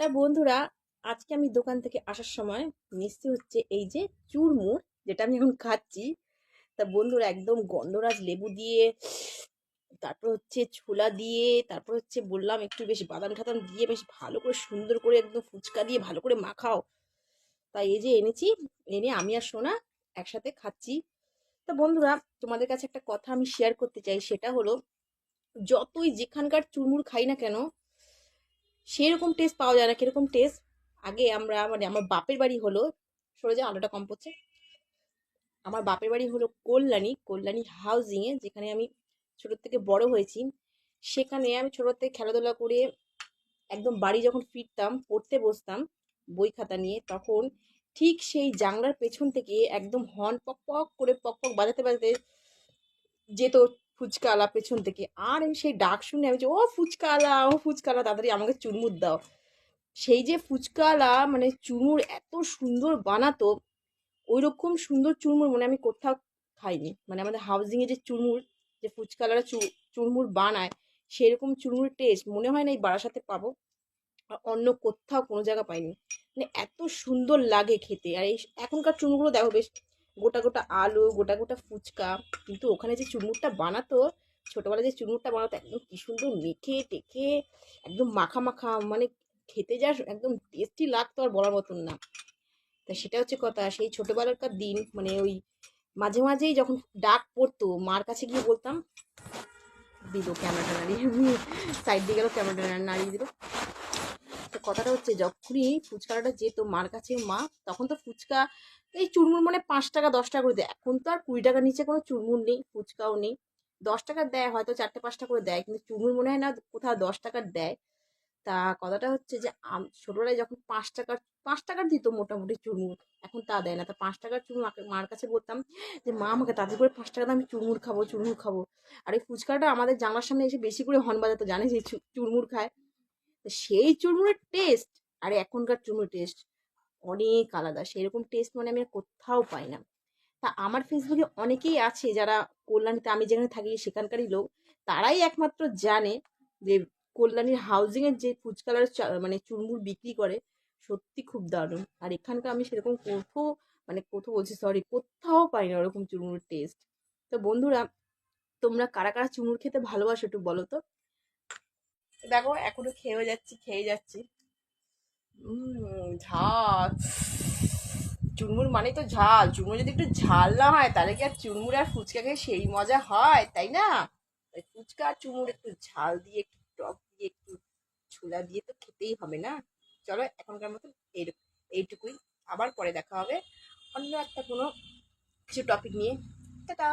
তা বন্ধুরা, আজকে আমি দোকান থেকে আসার সময় মিষ্টি হচ্ছে এই যে চুরমুর, যেটা আমি এখন খাচ্ছি। তা বন্ধুরা, একদম গন্ধরাজ লেবু দিয়ে, তারপর হচ্ছে ছোলা দিয়ে, তারপর হচ্ছে বললাম একটু বেশ বাদাম ঠাদাম দিয়ে বেশ ভালো করে সুন্দর করে একদম ফুচকা দিয়ে ভালো করে মাখাও। তাই এই যে এনেছি, এনে আমি আর সোনা একসাথে খাচ্ছি। তা বন্ধুরা, তোমাদের কাছে একটা কথা আমি শেয়ার করতে চাই, সেটা হলো, যতই যেখানকার চুরমুর খাই না কেন সেরকম টেস্ট পাওয়া যায় না। কীরকম টেস্ট আগে আমরা মানে আমার বাপের বাড়ি হলো, সরে যা আলোটা কম পড়ছে। আমার বাপের বাড়ি হলো কল্যাণী কল্যাণী হাউজিংয়ে যেখানে আমি ছোটোর থেকে বড় হয়েছি। সেখানে আমি ছোটোর থেকে খেলাধুলা করে একদম বাড়ি যখন ফিরতাম, পড়তে বসতাম, বই খাতা নিয়ে, তখন ঠিক সেই জাংলার পেছন থেকে একদম হর্ন পক পক করে পক পক বাজাতে বাজাতে যেত ফুচকাওয়ালা পেছন থেকে। আর আমি সেই ডাক শুনে আমি ও ফুচকালা ও ফুচকালা, তাড়াতাড়ি আমাকে চুরমুর দাও। সেই যে ফুচকালা মানে চুরমুর এত সুন্দর বানাতো ওই রকম সুন্দর চুরমুর মানে আমি কোথাও খাইনি। মানে আমাদের হাউজিংয়ে যে চুরমুর, যে ফুচকাওয়ালারা চু, চুরমুর বানায়, সেরকম চুরমুর টেস্ট মনে হয় না এই বারাসাতে পাবো। আর অন্য কোথাও কোনো জায়গা পাইনি। মানে এত সুন্দর লাগে খেতে। আর এই এখনকার চুরমুরগুলো দেখো বেশ গোটা গোটা আলু, গোটা গোটা ফুচকা, কিন্তু ওখানে যে চুরমুরটা বানাতো, ছোটোবেলায় যে চুরমুরটা বানাতো, একদম কী সুন্দর মেখে টেখে, একদম মাখা মাখা মানে খেতে যা একদম টেস্টি লাগতো আর বলার মতন না। তা সেটা হচ্ছে কথা, সেই ছোটোবেলাকার দিন মানে ওই মাঝে মাঝেই যখন ডাক পড়তো, মার কাছে গিয়ে বলতাম, দিল ক্যামেরাটা নাড়িয়ে সাইড দিয়ে গেল ক্যামেরাটা নাড়িয়ে দিল। কথাটা হচ্ছে যখনই ফুচকাটা যেত মার কাছে, মা, তখন তো ফুচকা এই চুরমুর মানে পাঁচ টাকা, দশ টাকা করে দেয়। এখন তো আর কুড়ি টাকার নিচে কোনো চুরমুর নেই, ফুচকাও নেই। দশ টাকার দেয়, হয়তো চারটে, পাঁচটা করে দেয়, কিন্তু চুরমুর মনে হয় না কোথাও দশ টাকার দেয়। তা কথাটা হচ্ছে যে ছোটবেলায় যখন পাঁচ টাকার পাঁচ টাকার দিত মোটামুটি চুরমুর, এখন তা দেয় না। তা পাঁচ টাকার চুরমুর মার কাছে বলতাম যে, মা, আমাকে তাদের করে পাঁচ টাকা আমি চুরমুর খাব চুরমুর খাব। আর এই ফুচকাটা আমাদের জানলার সামনে এসে বেশি করে হর্ন বাজাতো, জানিস এই চুরমুর খায়। তো সেই চুরমুরের টেস্ট আর এখনকার চুরমুর টেস্ট অনেক আলাদা। সেরকম টেস্ট মানে আমি কোথাও পাই না। তা আমার ফেসবুকে অনেকেই আছে যারা কল্যাণীতে, আমি যেখানে থাকি সেখানকারই লোক, তারাই একমাত্র জানে যে কল্যাণীর হাউজিংয়ের যে ফুচকালার মানে চুরমুর বিক্রি করে, সত্যি খুব দারুণ। আর এখানকার আমি সেরকম কোথাও মানে কোথাও বলছি সরি কোথাও পাই না ওরকম চুরমুর টেস্ট তো বন্ধুরা, তোমরা কারা কারা চুমুর খেতে ভালোবাসো একটু বলো তো? দেখো, এখনও খেয়েও যাচ্ছি, খেয়ে যাচ্ছি। ঝাল। চুরমুর মানে তো ঝাল। চুরমুর যদি একটু ঝাল না হয়, তাহলে কি আর চুরমুর আর ফুচকা খেয়ে সেই মজা হয়, তাই না? ফুচকা আর চুরমুর একটু ঝাল দিয়ে, একটু টক দিয়ে, একটু ছোলা দিয়ে তো খেতেই হবে না? চলো, এখনকার মতন এইটুকুই। আবার পরে দেখা হবে। অন্য একটা কোনো কিছু টপিক নিয়ে। টাটা!